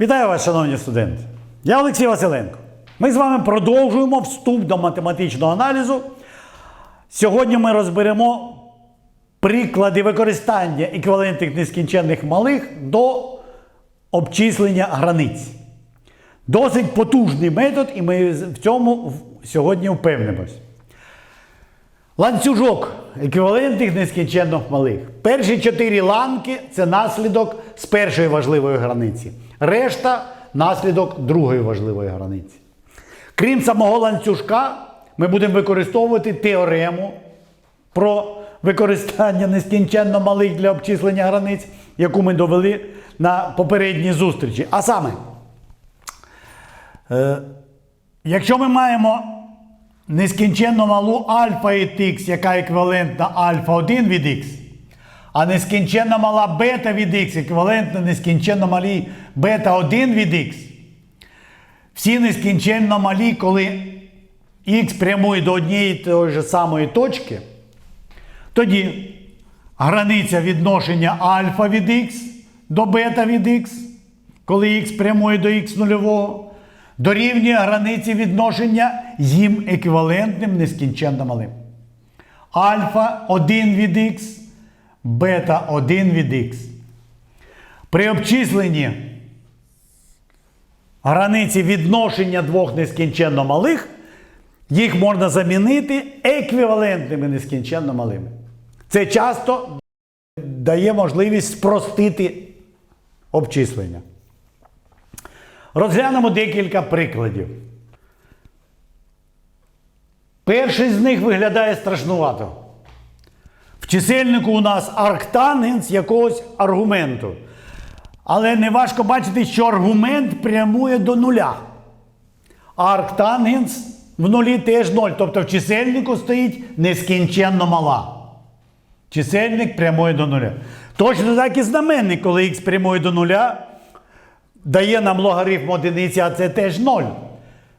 Вітаю вас, шановні студенти! Я Олексій Василенко. Ми з вами продовжуємо вступ до математичного аналізу. Сьогодні ми розберемо приклади використання еквівалентних нескінченних малих до обчислення границь. Досить потужний метод, і ми в цьому сьогодні впевнимось. Ланцюжок еквівалентних нескінченно малих. Перші чотири ланки це наслідок з першої важливої границі. Решта наслідок другої важливої границі. Крім самого ланцюжка, ми будемо використовувати теорему про використання нескінченно малих для обчислення границь, яку ми довели на попередній зустрічі. А саме, е, якщо ми маємо нескінченно малу альфа від х, яка еквівалентна альфа 1 від х, а нескінченно мала бета від х, еквівалентна нескінченно малій бета 1 від х. Всі нескінченно малі, коли х прямує до однієї тої ж самої точки, тоді границя відношення альфа від х до бета від х, коли х прямує до х нульового, дорівнює границі відношення їм еквівалентним нескінченно малим. Альфа 1 від х, бета 1 від х. При обчисленні границі відношення двох нескінченно малих, їх можна замінити еквівалентними нескінченно малими. Це часто дає можливість спростити обчислення. Розглянемо декілька прикладів. Перший з них виглядає страшнувато. В чисельнику у нас арктангенс якогось аргументу. Але не важко бачити, що аргумент прямує до нуля. А арктангенс в нулі теж ноль. Тобто в чисельнику стоїть нескінченно мала. Чисельник прямує до нуля. Точно так і знаменник, коли х прямує до нуля, дає нам логарифм одиниці, а це теж 0.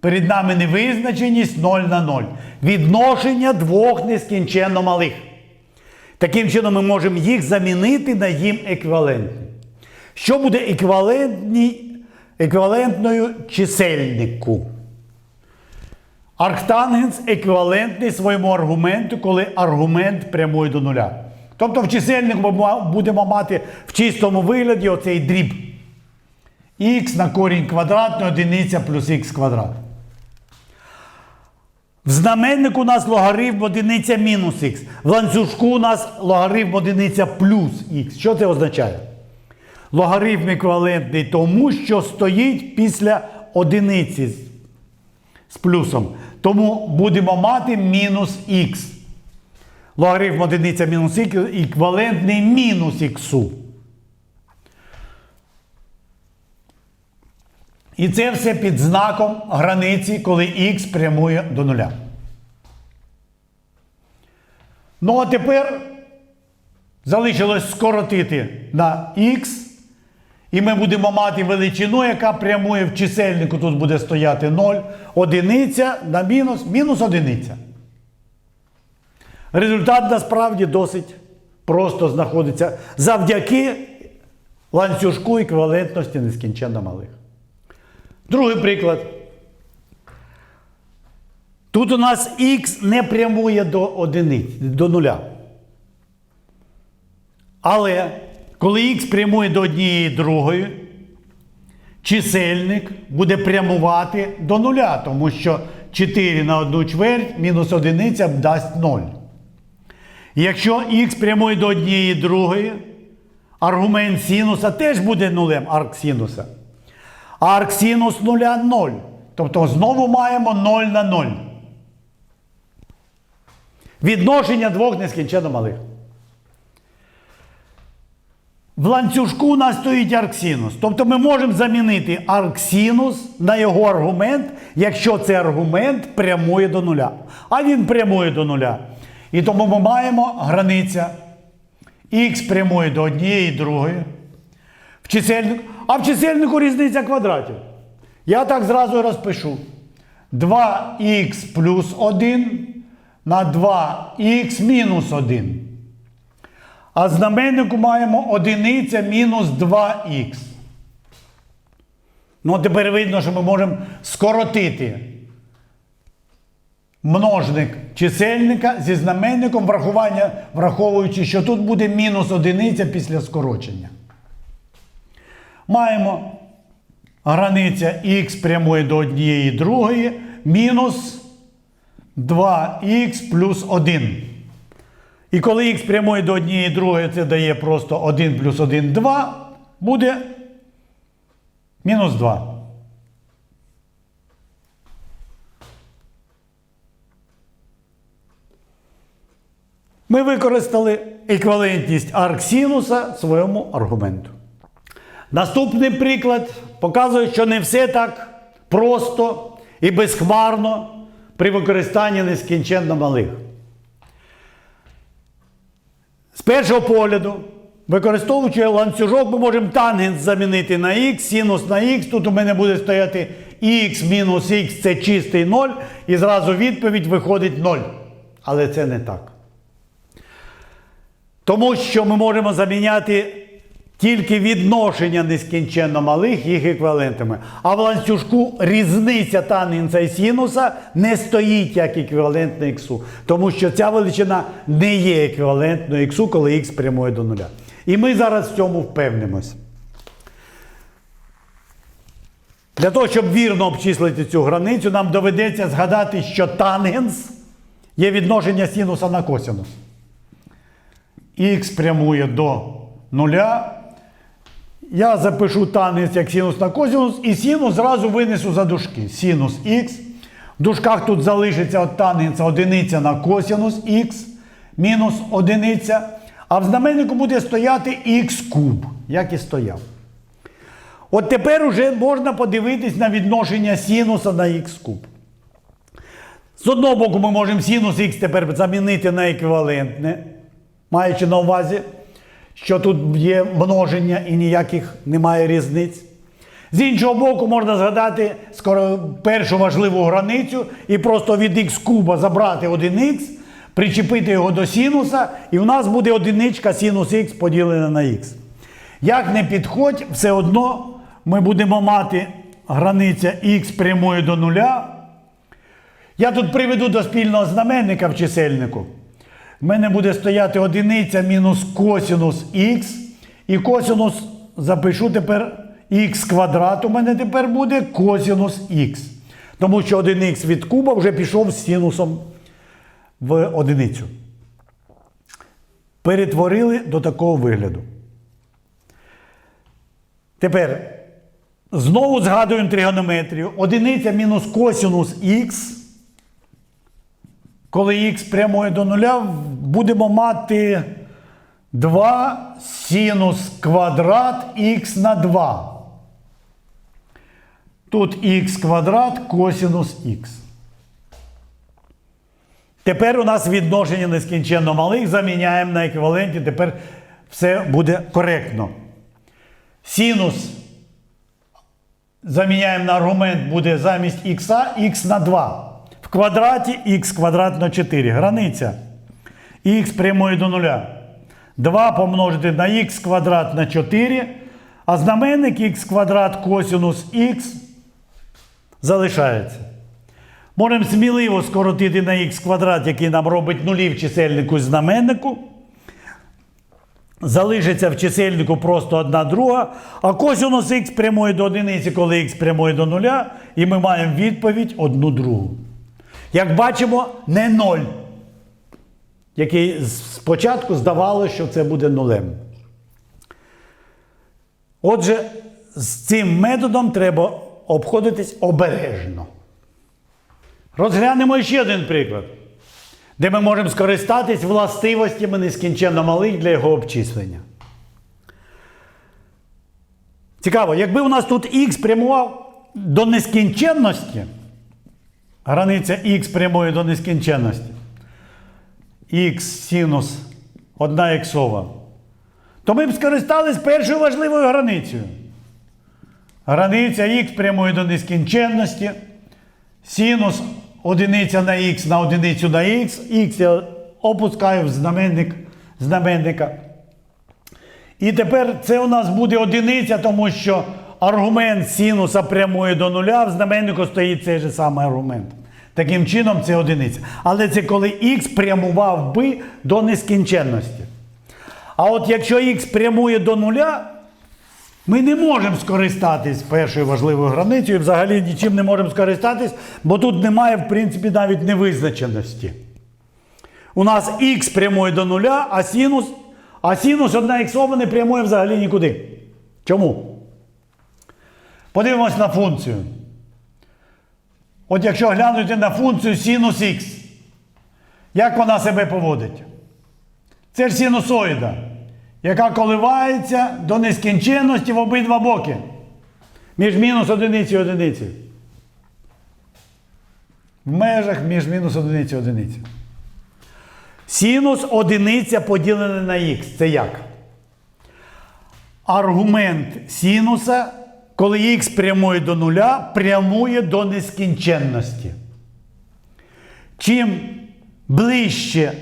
Перед нами невизначеність 0 на 0. Відношення двох нескінченно малих. Таким чином ми можемо їх замінити на їм еквівалентні. Що буде еквівалентною чисельнику? Арктангенс еквівалентний своєму аргументу, коли аргумент прямує до нуля. Тобто в чисельнику ми будемо мати в чистому вигляді оцей дріб. х на корінь квадратний одиниця плюс х квадрат. В знаменнику у нас логарифм одиниця мінус х. В ланцюжку у нас логарифм одиниця плюс х. Що це означає? Логарифм еквівалентний тому, що стоїть після одиниці з- плюсом. Тому будемо мати мінус х. Логарифм одиниця мінус х еквівалентний мінус х. І це все під знаком границі, коли х прямує до нуля. Ну а тепер залишилось скоротити на х. І ми будемо мати величину, яка прямує в чисельнику. Тут буде стояти 0, одиниця на мінус, мінус одиниця. Результат насправді досить просто знаходиться завдяки ланцюжку еквівалентності нескінченно малих. Другий приклад. Тут у нас х не прямує до одиниць, до нуля. Але коли х прямує до однієї другої, чисельник буде прямувати до нуля, тому що 4 на 1 чверть мінус одиниця дасть 0. Якщо х прямує до однієї другої, аргумент синуса теж буде нулем арк синуса. А арк синус нуля 0. Тобто знову маємо 0 на 0. Відношення двох нескінченно малих. В ланцюжку у нас стоїть арксинус. Тобто ми можемо замінити арксинус на його аргумент, якщо цей аргумент прямує до нуля. А він прямує до нуля. І тому ми маємо границя х прямує до однієї і другої. В а в чисельнику різниця квадратів. Я так зразу розпишу. 2х плюс 1 на 2х мінус 1. А знаменнику маємо одиниця мінус 2х. Ну, тепер видно, що ми можемо скоротити множник чисельника зі знаменником врахування, враховуючи, що тут буде мінус одиниця після скорочення. Маємо границя х прямує до однієї другої мінус 2х плюс 1. І коли х прямує до однієї другої, це дає просто 1 плюс 1 2, буде мінус 2. Ми використали еквівалентність арксінуса своєму аргументу. Наступний приклад показує, що не все так просто і безхмарно при використанні нескінченно малих. З першого погляду, використовуючи ланцюжок, ми можемо тангенс замінити на х, синус на х. Тут у мене буде стояти х мінус х це чистий 0, і зразу відповідь виходить 0. Але це не так. Тому що ми можемо заміняти тільки відношення нескінченно малих їх еквівалентами. А в ланцюжку різниця тангенса і синуса не стоїть як еквівалент на х. Тому що ця величина не є еквівалентною х, коли х прямує до нуля. І ми зараз в цьому впевнимось. Для того, щоб вірно обчислити цю границю, нам доведеться згадати, що тангенс є відношення синуса на косинус. Х прямує до нуля. Я запишу тангенс як синус на косинус, і синус зразу винесу за дужки. Синус х. В дужках тут залишиться от тангенса одиниця на косинус х мінус одиниця. А в знаменнику буде стояти х куб, як і стояв. От тепер уже можна подивитись на відношення синуса на х куб. З одного боку, ми можемо синус х тепер замінити на еквівалентне, маючи на увазі, що тут є множення і ніяких немає різниць. З іншого боку, можна згадати скоро першу важливу границю і просто від х куба забрати 1х, причепити його до синуса, і в нас буде одиничка синус х поділена на х. Як не підходь, все одно ми будемо мати границя х прямою до нуля. Я тут приведу до спільного знаменника в чисельнику. В мене буде стояти одиниця мінус косинус х. І косинус запишу тепер х квадрат. У мене тепер буде косинус х. Тому що 1х від куба вже пішов з синусом в одиницю. Перетворили до такого вигляду. Тепер знову згадуємо тригонометрію. Одиниця мінус косинус х. Коли х прямує до нуля, будемо мати 2 синус квадрат х на 2. Тут х квадрат косинус х. Тепер у нас відношення нескінченно малих заміняємо на еквіваленті. Тепер все буде коректно. Синус заміняємо на аргумент буде замість х, х на 2. В квадраті х квадрат на 4. Границя. х прямує до нуля. 2 помножити на х квадрат на 4. А знаменник х квадрат косинус х залишається. Можемо сміливо скоротити на х квадрат, який нам робить нулі в чисельнику і знаменнику. Залишиться в чисельнику просто одна друга, а косинус х прямує до одиниці, коли х прямує до нуля, і ми маємо відповідь одну другу. Як бачимо, не ноль, який спочатку здавалося, що це буде нулем. Отже, з цим методом треба обходитись обережно. Розглянемо ще один приклад, де ми можемо скористатись властивостями нескінченно малих для його обчислення. Цікаво, якби у нас тут х прямував до нескінченності, границя х прямує до нескінченності, х синус 1 іксова, то ми б скористались першою важливою границею. Границя х прямує до нескінченності, синус одиниця на х на одиницю на х, х я опускаю в знаменник знаменника. І тепер це у нас буде одиниця, тому що аргумент синуса прямує до нуля, в знаменнику стоїть цей же самий аргумент. Таким чином, це одиниця. Але це коли х прямував би до нескінченності. А от якщо х прямує до нуля, ми не можемо скористатись першою важливою границею, взагалі нічим не можемо скористатись, бо тут немає, в принципі, навіть невизначеності. У нас х прямує до нуля, а синус, а синус 1 х не прямує взагалі нікуди. Чому? Подивимось на функцію. От якщо глянути на функцію синус х, як вона себе поводить? Це ж синусоїда, яка коливається до нескінченності в обидва боки. Між мінус одиниці і одиниці. В межах між мінус одиниці і одиниці. Синус одиниця поділене на х. Це як? Аргумент синуса, коли х прямує до нуля, прямує до нескінченності. Чим ближче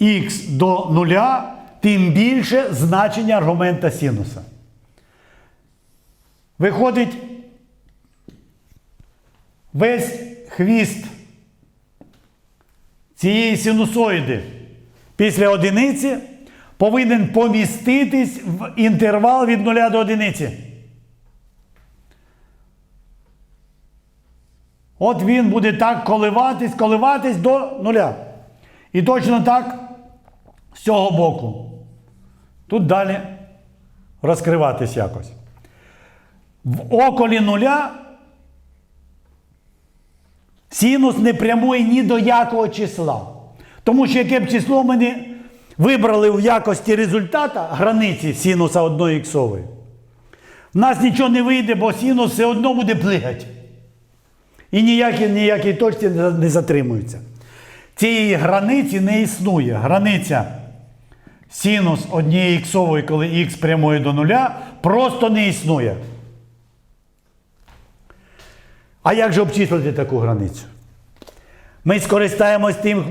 х до нуля, тим більше значення аргумента синуса. Виходить, весь хвіст цієї синусоїди після одиниці повинен поміститись в інтервал від 0 до одиниці. От він буде так коливатись, коливатись до нуля. І точно так з цього боку. Тут далі розкриватись якось. В околі нуля синус не прямує ні до якого числа. Тому що яке б число ми не вибрали в якості результата границі синуса 1 іксової, в нас нічого не вийде, бо синус все одно буде плигати. І ніякі, ніякі точці не затримуються. Цієї границі не існує. Границя синус однієї іксової, коли х прямує до нуля, просто не існує. А як же обчислити таку границю? Ми скористаємось тим,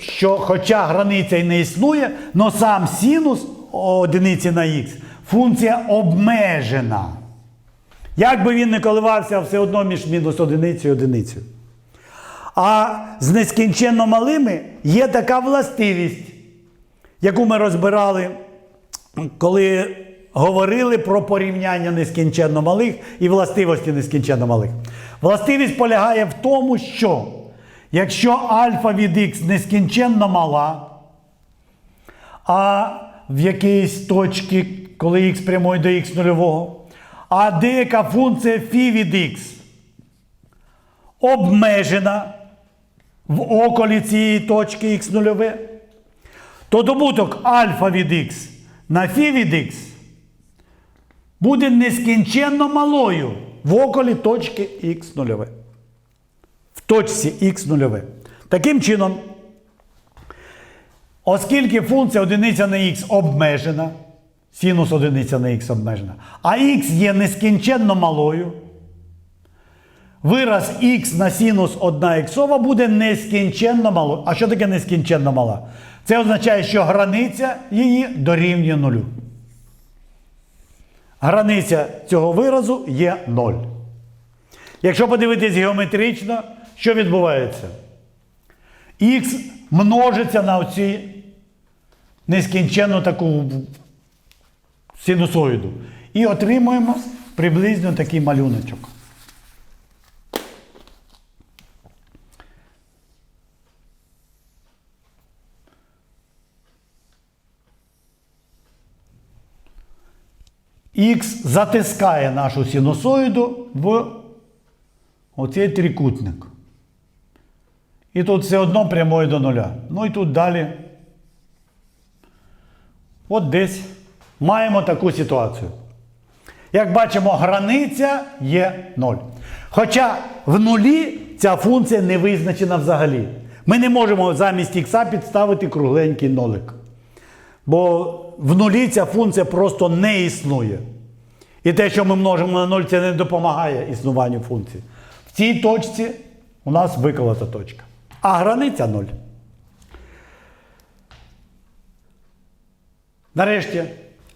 що хоча границя і не існує, але сам синус одиниці на х функція обмежена. Як би він не коливався, все одно між мінус одиницею і одиницею. А з нескінченно малими є така властивість, яку ми розбирали, коли говорили про порівняння нескінченно малих і властивості нескінченно малих. Властивість полягає в тому, що якщо альфа від х нескінченно мала, а в якійсь точці, коли х прямує до х нульового, а деяка функція φ від х обмежена в околі цієї точки х нульове, то добуток альфа від х на φ від х буде нескінченно малою в околі точки х нульове. В точці х нульове. Таким чином, оскільки функція одиниця на х обмежена, синус одиниця на х обмежена, а х є нескінченно малою, вираз х на синус 1 х буде нескінченно малою. А що таке нескінченно мала? Це означає, що границя її дорівнює нулю. Границя цього виразу є 0. Якщо подивитись геометрично, що відбувається? Х множиться на оці нескінченну таку синусоїду. І отримуємо приблизно такий малюночок. Х затискає нашу синусоїду в оцей трикутник. І тут все одно прямує до нуля. Ну і тут далі. От десь маємо таку ситуацію. Як бачимо, границя є 0. Хоча в нулі ця функція не визначена взагалі. Ми не можемо замість х підставити кругленький нолик. Бо в нулі ця функція просто не існує. І те, що ми множимо на 0, це не допомагає існуванню функції. В цій точці у нас виколота точка. А границя 0. Нарешті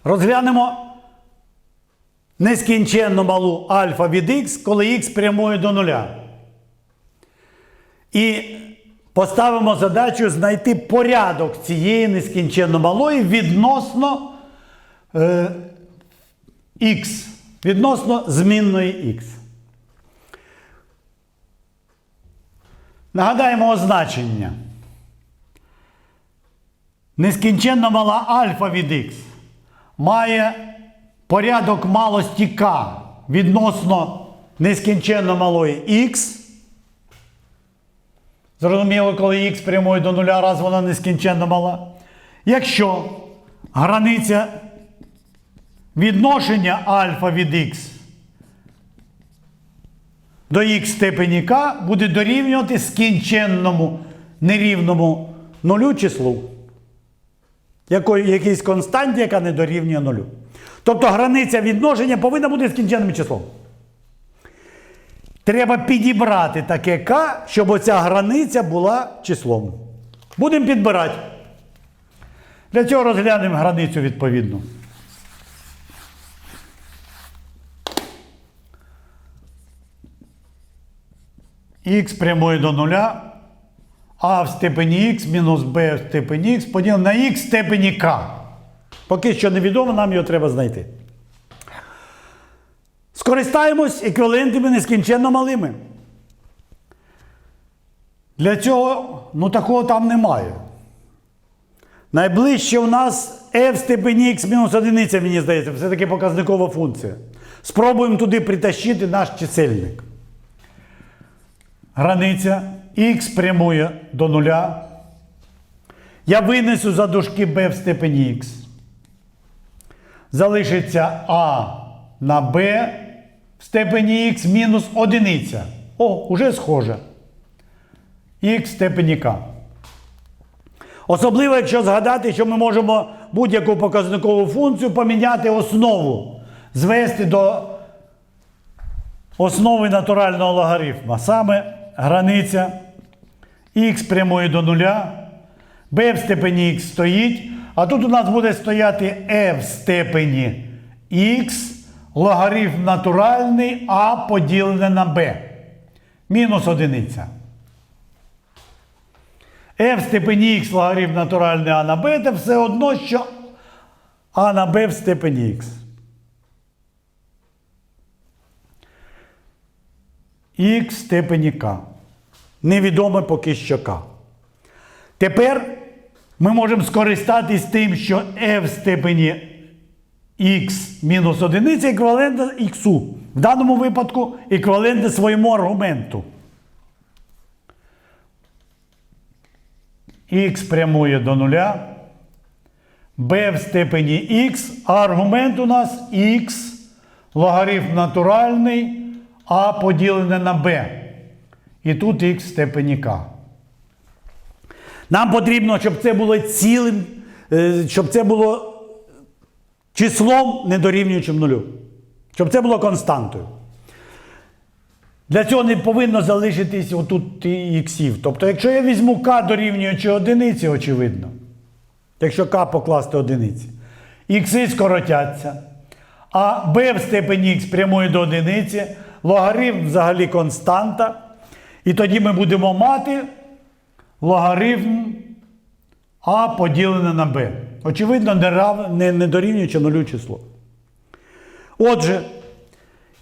розглянемо нескінченно малу альфа від х, коли х прямує до нуля. І поставимо задачу знайти порядок цієї нескінченно малої відносно е, х, відносно змінної х. Нагадаємо означення. Нескінченно мала альфа від х має порядок малості k відносно нескінченно малої х. Зрозуміло, коли х прямує до нуля, раз вона нескінченно мала. Якщо границя відношення альфа від х до х степені k буде дорівнювати скінченному нерівному нулю числу. Якої, якійсь константі, яка не дорівнює нулю. Тобто границя відношення повинна бути скінченним числом. Треба підібрати таке k, щоб оця границя була числом. Будемо підбирати. Для цього розглянемо границю відповідну. х прямує до нуля, а в степені х мінус b в степені х поділено на х в степені k. Поки що невідомо, нам його треба знайти. Скористаємось еквівалентами нескінченно малими. Для цього, ну такого там немає. Найближче у нас f в степені x мінус одиниця, мені здається, все-таки показникова функція. Спробуємо туди притащити наш чисельник. Границя x прямує до нуля. Я винесу за дужки b в степені x. Залишиться a на b в степені x мінус одиниця. О, уже схоже. х в степені k. Особливо, якщо згадати, що ми можемо будь-яку показникову функцію поміняти основу, звести до основи натурального логарифма. Саме границя х прямує до нуля, b в степені х стоїть, а тут у нас буде стояти f в степені х, логарифм натуральний а поділене на b. Мінус одиниця. f в степені х логарифм натуральний а на b це все одно, що а на b в степені х. х в степені k. Невідоме поки що k. Тепер ми можемо скористатись тим, що f в степені х мінус одиниця еквівалентна х. В даному випадку еквівалентне своєму аргументу. х прямує до нуля, b в степені х, а аргумент у нас х, логарифм натуральний, а поділене на b. І тут х в степені k. Нам потрібно, щоб це було цілим, е, щоб це було числом не дорівнюючим нулю. Щоб це було константою. Для цього не повинно залишитись отут іксів. Тобто, якщо я візьму k дорівнюючи одиниці, очевидно. Якщо k покласти одиниці, ікси скоротяться. А b в степені х прямує до одиниці, логарифм взагалі константа. І тоді ми будемо мати логарифм а поділене на b. Очевидно, не, не, дорівнюючи нулю число. Отже,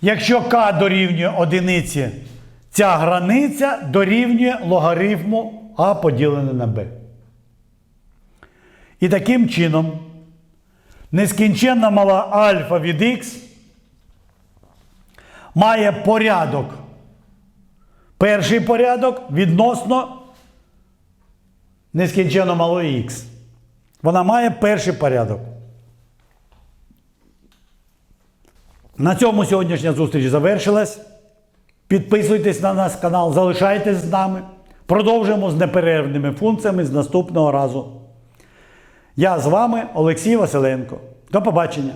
якщо k дорівнює одиниці, ця границя дорівнює логарифму а поділене на b. І таким чином нескінченна мала альфа від х має порядок. Перший порядок відносно нескінченно малої х. Вона має перший порядок. На цьому сьогоднішня зустріч завершилась. Підписуйтесь на наш канал, залишайтесь з нами. Продовжуємо з неперервними функціями з наступного разу. Я з вами Олексій Василенко. До побачення!